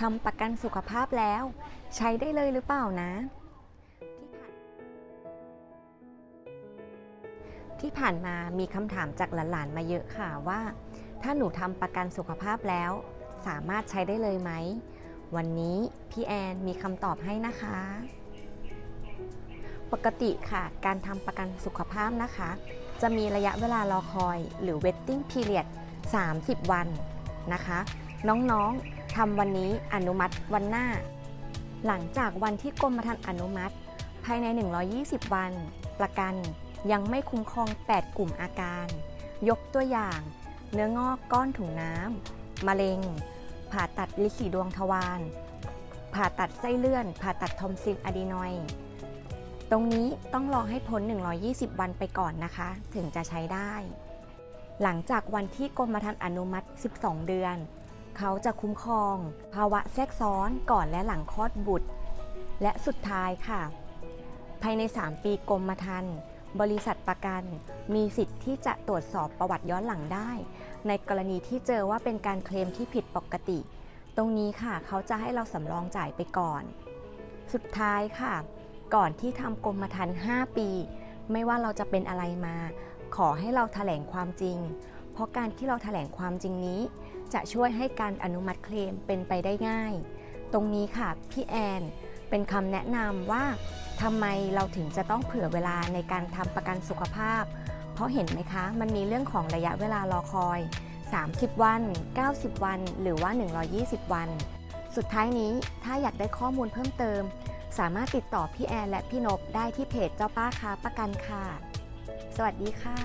ทำประกันสุขภาพแล้ว ใช้ได้เลยหรือเปล่านะ ที่ผ่านมามีคำถามจากหลานๆมาเยอะค่ะว่า ถ้าหนูทำประกันสุขภาพแล้ว สามารถใช้ได้เลยไหม วันนี้พี่แอนมีคำตอบให้นะคะ ปกติค่ะ การทำประกันสุขภาพนะคะ จะมีระยะเวลารอคอย หรือ waiting period 30 วันนะคะ น้องๆ ทำวันนี้อนุมัติวันหน้า หลังจากวันที่กรมธรรม์อนุมัติ ภายใน 120 วัน ประกันยังไม่คุ้มครอง 8 กลุ่มอาการ ยกตัวอย่าง เนื้องอกก้อนถุงน้ำมะเร็ง ผ่าตัดลินสีดวงทวารผ่าตัดไส้เลื่อน ผ่าตัดทอมซินอะดีนอยด์ตรงนี้ต้องรอให้พ้น 120 วันไปก่อนนะคะ ถึงจะใช้ได้ หลังจากวันที่กรมธรรม์อนุมัติ 12 เดือน เขาจะคุ้มครอง ภาวะแทรกซ้อนก่อนและหลังคลอดบุตร และสุดท้ายค่ะ ภายใน 3 ปีกรมธรรม์บริษัทประกันมีสิทธิ์ที่จะตรวจสอบประวัติย้อนหลังได้ ในกรณีที่เจอว่าเป็นการเคลมที่ผิดปกติ ตรงนี้ค่ะเขาจะให้เราสำรองจ่ายไปก่อน สุดท้ายค่ะ ก่อนที่ทำกรมธรรม์5ปี ไม่ว่าเราจะเป็นอะไรมา ขอให้เราแถลงความจริง เพราะการที่เราแถลงความจริงนี้ จะช่วยให้การอนุมัติเคลมเป็นไปได้ง่าย ตรงนี้ค่ะพี่แอนเป็นคำแนะนำว่าทำไมเราถึงจะต้องเผื่อเวลาในการทำประกันสุขภาพ เพราะเห็นไหมคะ มันมีเรื่องของระยะเวลารอคอย 30 วัน 90 วัน หรือว่า 120 วัน สุดท้ายนี้ถ้าอยากได้ข้อมูลเพิ่มเติม สามารถติดต่อพี่แอนและพี่นบได้ที่เพจเจ้าป้าค้าประกันค่ะ สวัสดีค่ะ